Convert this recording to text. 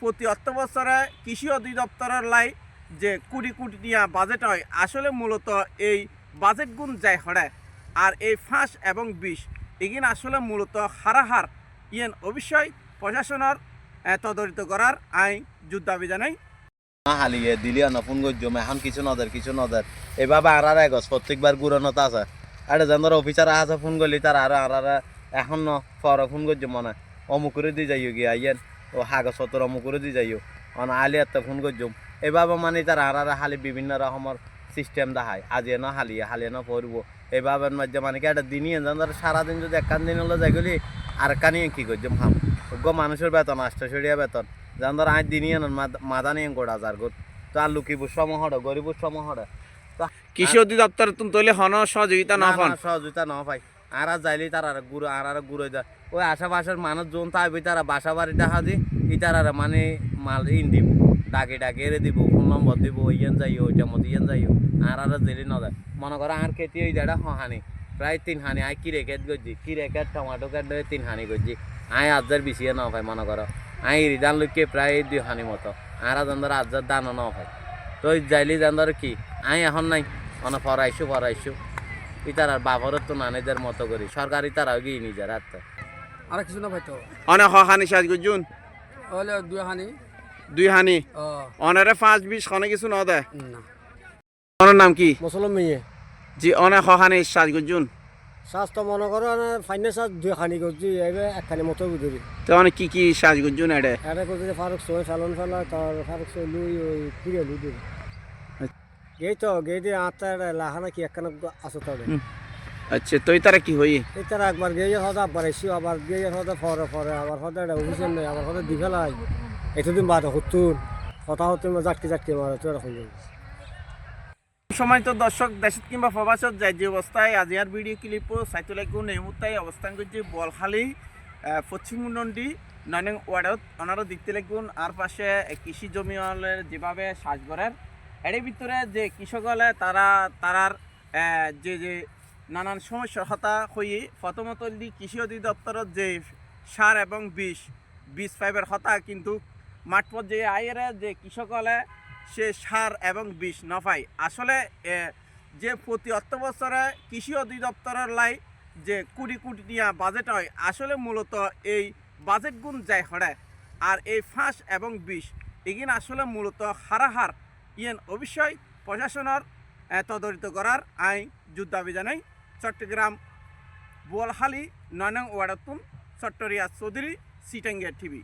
প্রতি অর্থ বছরে কৃষি অধিদপ্তরের লাই যে কোটি কোটি টিয়া বাজেট হয় আসলে মূলত এই বাজেট গুণ যায় হরে আর এই ফাঁস এবং বিষ এগিন আসলে মূলত হারাহার। ইয়েন অবশ্যই প্রশাসনের আহ, তদারকিত করার আই যুদ্ধাবি জানাই হালিয়ে দিলি না ফোন করছ এখন কিছু নদের কিছু নদের। এভাবে আর আর এগস প্রত্যেকবার গুড়ানোতে আছে। আর যেন ধর অফিসার আছে ফোন করলি তার আর আর এখন পর ফোন করছ মনে। অমুকুরে দি যাইও গিয়া ইয়েন। ও কাগজপত্র অমুকুরে দি যাইও। অন আলি একটা ফোন করছ এভাবে মানে তার আর আর হালি বিভিন্ন রকমের সিস্টেম দেখায়। আজি ন হালিয়ে হালিয়ে ন পড়ব এভাবে মধ্যে মানে কি একটা দিনই যেন ধর সারাদিন যদি একখান দিন হলো যাই গেলি আর কানি কি করছ ভাম গো মানুষের বেতন আষ্টশরিয়া বেতন। যেন ধর আজ দিনই মাদা নিয়ে গোড়া যার গোট। তো আর লুকিবুর সমহড় গরিবুর সমহড় কৃষি অধিদপ্তর তুমি তৈলে হন সহযোগিতা না পান সহযোগিতা ন পাই। আর যাইলি তার আর গুড়ো, আর আর গুড়ো যা ওই আশেপাশের মানুষ যোন তাইবি তারা বাসা বাড়ি দেখা দি ইতার আর মানে মাল ইন দিব ডাকে ডাকে এরে দিব, ফোন নম্বর দিব, ইয়েন যাইও ওইটা মতো ইয়েন যাইও, আর আর জেলি ন যায় মনে করো আর খেতি ওই জায়গা হানি প্রায় তিন হানি আই কিরে কেট করছি কিরে কেট টমাটো ধরে তিন হানি করছি আই আজার বেশিয়ে ন পাই মনে করো আই রিদান লোককে প্রায় দুই হানি মতো, আর আজার আজার দানও ন পাই তো যাইলি জানদার কি আই এখন নাই অনেক ফরাইছো ফরাইছো ইতার আর বাবরের তো নানিদের মতো করি। সরকারি তারাও গিয়ে নিজের হাত। আর কিছু না ভাইতো অনেক হানি সাজ গুজুন। হলে দুই হানি। দুই হানি? ও। অনেরে পাঁচ বিশ খনে কিছু ন দেয় না। নাম কি? মুসলমান মেয়ে। জি অনেক হানি সাজ গুজুন। শ্বাস তো মনে করো ফাইনে শ্বাস দুই খানি করছি এবার একখানি মতো বুঝি তো অনেক কি কি সাজ গুজুন এডে? এটা করছি ফারুক সোহে চালন ফেলা তার ফারুক সোহে লুই ওই ফিরে লুই গেই গেই আটটা লাহানা কি একখানা আসো তবে আচ্ছা তো তারা কি হই? এই তারা একবার গিয়ে হদা আবার আবার গিয়ে হদা ফরে ফরে আবার হদা এটা নেই আবার হদা দি ফেলাই এতদিন বাদ হতুন কথা হতে জাটকি জাটকি মারে তো এরকম সময় তো দর্শক দেশত কিংবা প্রবাসত যায় যে অবস্থায় আজি আর ভিডিও ক্লিপও চাইতে লাগুন এই মুহূর্তে অবস্থান করছে বলখালি পশ্চিম নয়নং ওয়ার্ডত ওনারও দেখতে লাগুন আর পাশে কৃষি জমি হলের যেভাবে সাজগরের এর ভিতরে যে কৃষক হলে তারা, তারার যে যে নানান সমস্যার হতা হয়ে প্রথমত কৃষি অধিদপ্তরত যে সার এবং বিষ বীজ পাইবের হতা কিন্তু মাঠ পর্যায়ে আইয়ের যে কৃষক হলে সে সার এবং বিষ নফাই আসলে যে প্রতি অর্থ বছরে কৃষি অধিদপ্তরের লাই যে কুড়ি কোটি টিয়া বাজেট হয়, আসলে মূলত এই বাজেট গুণ যায় হরে আর এই ফাঁস এবং বিষ, এগিন আসলে মূলত হারাহার ইয়েন অবশ্যই প্রশাসনের তদরিত করার আই যুদ্ধাবি জানাই চট্টগ্রাম বোয়ালহালি নয়নং ওয়াডাতুন চট্টরিয়া চৌধুরী, সিটাঙ্গিয়া টিভি।